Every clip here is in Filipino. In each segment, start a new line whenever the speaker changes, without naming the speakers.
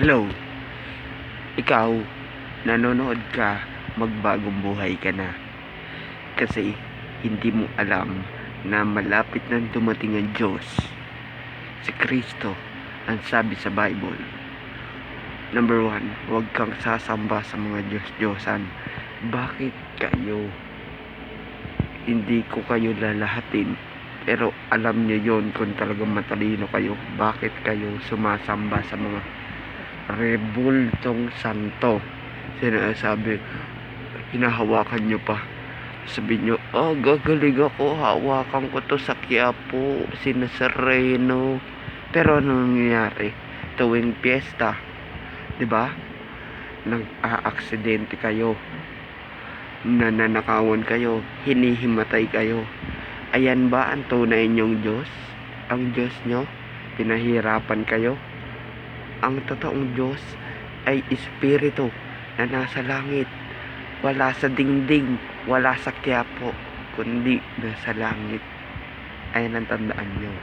Hello. Ikaw, nanonood ka, magbagong buhay ka na. Kasi hindi mo alam na malapit nang dumating ang Diyos. Si Kristo, ang sabi sa Bible. Number one, huwag kang sasamba sa mga Diyos-Diyosan. Bakit kayo? Hindi ko kayo lalahatin. Pero alam niyo yon kung talagang matalino kayo. Bakit kayo sumasamba sa mga rebultong santo. Sinasabi, hinahawakan nyo pa. Sabi nyo, oh, gagaling ako, hawakan ko to sa Quiapo, sinasareno. Pero ano nangyayari? Tuwing piyesta, di ba? Nag-aaksidente kayo. Nananakawan kayo, hinihimatay kayo. Ayan ba ang tunay niyong Diyos? Ang Diyos nyo? Pinahirapan kayo? Ang totoong Diyos ay Espiritu na nasa langit. Wala sa dingding, wala sa kiyapo, kundi nasa langit. Ayan ang tandaan nyo.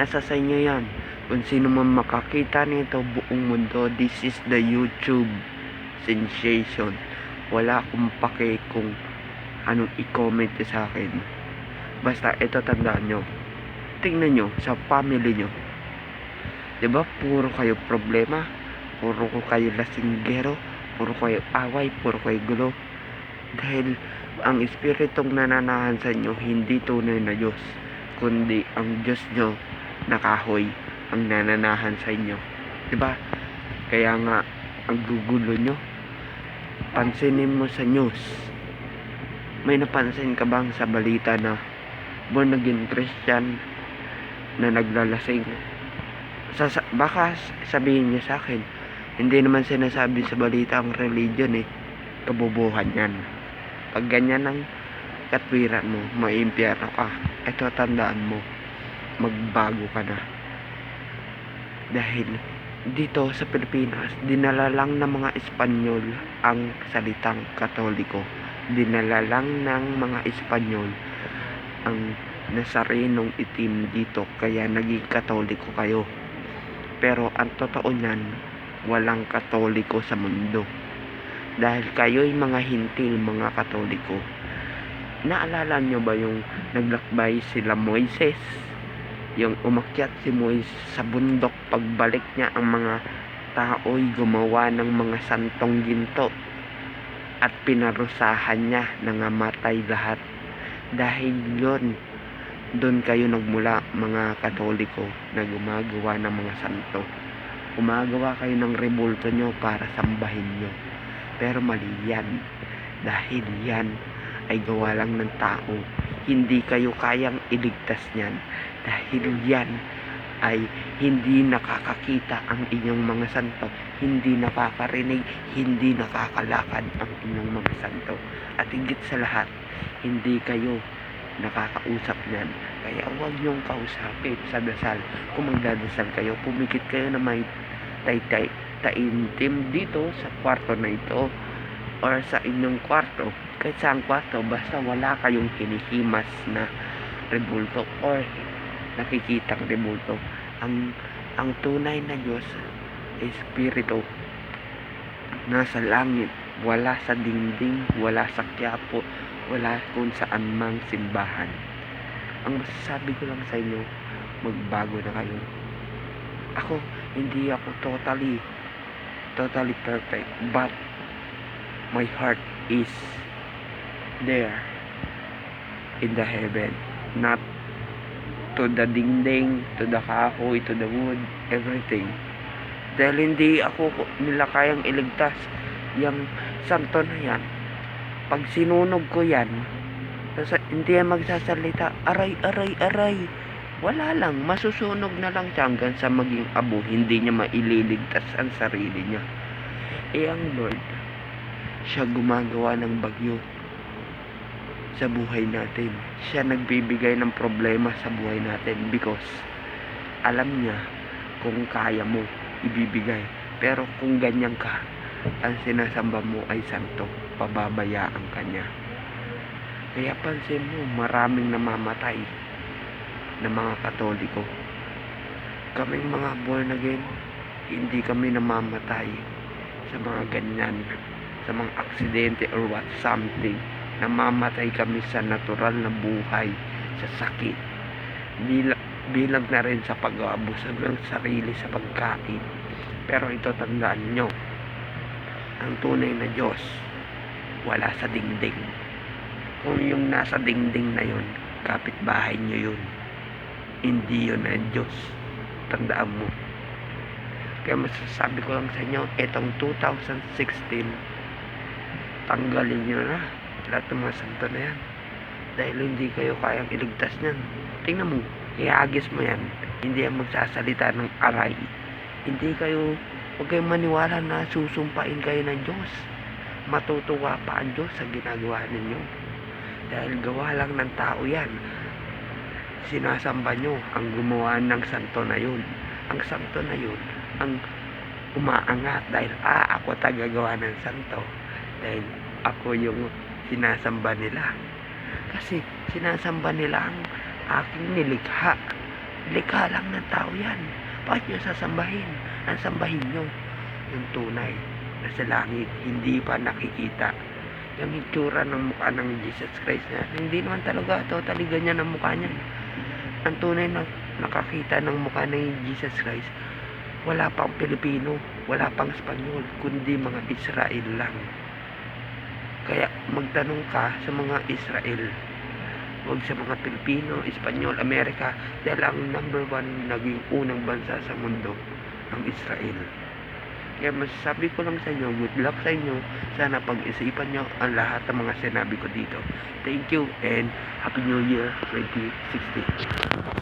Nasa sa inyo yan. Kung sino man makakita nito buong mundo, this is the YouTube sensation. Wala akong pake kung anong i-comment sa akin. Basta ito tandaan nyo. Tingnan nyo sa family nyo 'Di ba? Puro kayo problema, puro ko kayo lasinggero, puro kayo away, puro kayo gulo. Dahil ang espiritong nananahan sa inyo hindi tunay na Diyos, kundi ang Diyos nyo na kahoy ang nananahan sa inyo. 'Di ba? Kaya nga ang gugulo nyo. Pansinin mo sa news. May napansin ka bang sa balita na born again Christian na naglalasing Sasa baka sabihin niya sa akin, hindi naman sinasabi sa balita ang religion eh. Kabubuhan yan. Pag ganyan ang katwiran mo, maimpyerno ka. Ito tandaan mo, magbago ka na. Dahil dito sa Pilipinas, dinala lang ng mga Espanyol ang salitang Katoliko. Dinala lang ng mga Espanyol ang nasarenong itim dito kaya naging Katoliko kayo. Pero ang totoo niyan, walang katoliko sa mundo. Dahil kayo'y mga hintil, mga katoliko. Naalala nyo ba yung naglakbay sila Moises? Yung umakyat si Moises sa bundok pagbalik niya ang mga tao'y gumawa ng mga santong ginto at pinarusahan niya nangamatay lahat dahil yon doon kayo nagmula mga katoliko na gumagawa ng mga santo. Gumagawa kayo ng rebulto nyo para sambahin nyo. Pero mali yan. Dahil yan ay gawa lang ng tao. Hindi kayo kayang iligtas niyan. Dahil yan ay hindi nakakakita ang inyong mga santo. Hindi nakakarinig hindi nakakalakad ang inyong mga santo. At higit sa lahat hindi kayo nakakausap niyan. Kaya huwag niyong kausapin sa dasal. Kung magdadasal kayo, pumikit kayo na may tay-tay taintim dito sa kwarto na ito or sa inyong kwarto kahit saan kwarto basta wala kayong hinihimas na rebulto or nakikitang rebulto ang ang tunay na Diyos espiritu nasa langit wala sa dingding wala sa kyapo wala kung saan mang simbahan. Ang masasabi ko lang sa inyo, magbago na kayo. Ako, hindi ako totally, totally perfect, but my heart is there in the heaven, not to the dingding, to the kahoy, to the wood, everything. Dahil hindi ako nila kayang iligtas yung santo na yan pag sinunog ko yan, hindi yan magsasalita, aray, aray, aray. Wala lang, masusunog na lang siya hanggang sa maging abo, hindi niya maililigtas ang sarili niya. Eh ang Lord, siya gumagawa ng bagyo sa buhay natin. Siya nagbibigay ng problema sa buhay natin because alam niya kung kaya mo ibibigay. Pero kung ganyan ka, ang sinasamba mo ay santo, pababayaan ka niya. Kaya pansin mo, maraming namamatay na mga katoliko. Kaming mga born again, hindi kami namamatay sa mga ganyan, sa mga aksidente or what something. Namamatay kami sa natural na buhay, sa sakit. Bilang, bilang na rin sa pag-aabuso ng sarili sa pagkain. Pero ito tandaan nyo, ang tunay na Diyos, wala sa dingding. Kung yung nasa dingding na yun, kapitbahay nyo yun. Hindi yun ang Diyos. Tandaan mo. Kaya masasabi ko lang sa inyo, itong 2016, tanggalin nyo na lahat ng mga santo na yan. Dahil hindi kayo kayang iligtas niyan. Tingnan mo, ihagis mo yan. Hindi yan magsasalita ng aray. Hindi kayo, huwag kayong maniwala na susumpain kayo ng Diyos. Matutuwa pa ang Diyos sa ginagawa ninyo. Dahil gawa lang ng tao yan. Sinasamba nyo ang gumawa ng santo na yun. Ang santo na yun, ang umaangat dahil ah, ako tagagawa ng santo. Dahil ako yung sinasamba nila. Kasi sinasamba nila ang aking nilikha. Likha lang ng tao yan. Bakit nyo sasambahin? Ang sambahin nyo yung tunay na sa langit, hindi pa nakikita. Yung itsura ng mukha ng Jesus Christ na hindi naman talaga totally ganyan ang mukha niya. Ang tunay na nakakita ng mukha ng Jesus Christ, wala pang Pilipino, wala pang Espanyol, kundi mga Israel lang. Kaya magtanong ka sa mga Israel, huwag sa mga Pilipino, Espanyol, Amerika, dahil ang number one naging unang bansa sa mundo, ang Israel. Kaya masasabi ko lang sa inyo, good luck sa inyo. Sana pag-isipan nyo ang lahat ng mga sinabi ko dito. Thank you and Happy New Year 2016.